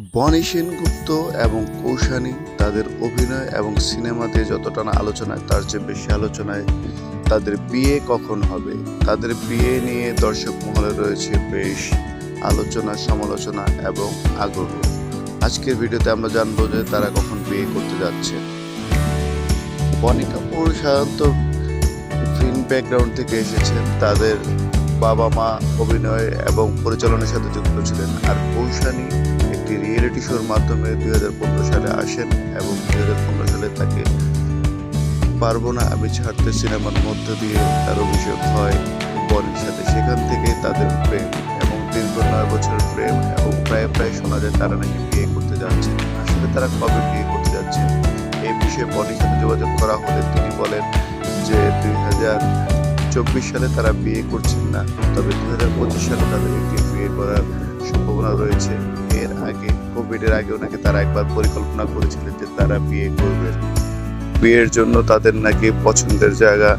বনি সেনগুপ্ত এবং কৌশানী তাদের অভিনয় এবং সিনেমাতে যতটা না আলোচনায়, তার চেয়ে বেশি আলোচনায় তাদের বিয়ে কখন হবে? তাদের বিয়ে নিয়ে দর্শক মহলে রয়েছে বেশ আলোচনা, সমালোচনা এবং আগ্রহ। আজকের ভিডিওতে আমরা জানব যে তারা কখন বিয়ে করতে যাচ্ছে। বনি কাপুর সাধারণত ফিল্ম ব্যাকগ্রাউন্ড থেকে এসেছেন তাদের বাবা মা অভিনয় এবং পরিচালনার সাথে যুক্ত ছিলেন। আর কৌশানী রিয়েলিটি শোর মাধ্যমে দুই হাজার পনেরো সালে আসেন এবং দুই সালে তাকে পারব না আমি ছাড়তে সিনেমার মধ্য দিয়ে তার অভিষেক হয় বনির সাথে। সেখান থেকে তাদের প্রেম এবং দীর্ঘ নয় বছরের প্রেম এবং প্রায় প্রায় শোনা যায় তারা নাকি বিয়ে করতে যাচ্ছে। আসলে তারা কবে বিয়ে করতে যাচ্ছে এই বিষয়ে বনির সাথে যোগাযোগ করা হলে তিনি বলেন যে দুই হাজার চব্বিশ সালে তারা বিয়ে করছেন না, তবে দুই হাজার পঁচিশ সালে তাদের একটি বিয়ে করার সম্ভাবনা রয়েছে। এর আগে কোভিড এর আগেও নাকি তারা একবার পরিকল্পনা করেছিলেন যে তারা বিয়ে করবেন বিয়ের জন্য তাদের নাকি পছন্দের জায়গা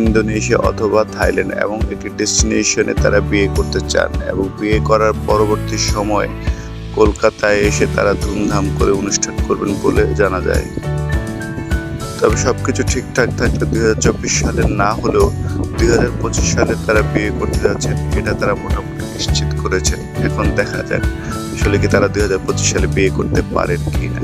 ইন্দোনেশিয়া অথবা থাইল্যান্ড এবং একটি ডেস্টিনেশনে তারা বিয়ে করতে চান এবং বিয়ে করার পরবর্তী সময় কলকাতায় এসে তারা ধুমধাম করে অনুষ্ঠান করবেন বলে জানা যায়। তবে সবকিছু ঠিকঠাক থাকলে দুই হাজার চব্বিশ সালে না হলেও দুই হাজার পঁচিশ সালে তারা বিয়ে করতে যাচ্ছেন, এটা তারা মোটামুটি নিশ্চিত করেছেন। এখন দেখা যাক, আসলে কি তারা দুই হাজার পঁচিশ সালে বিয়ে করতে পারেন কি না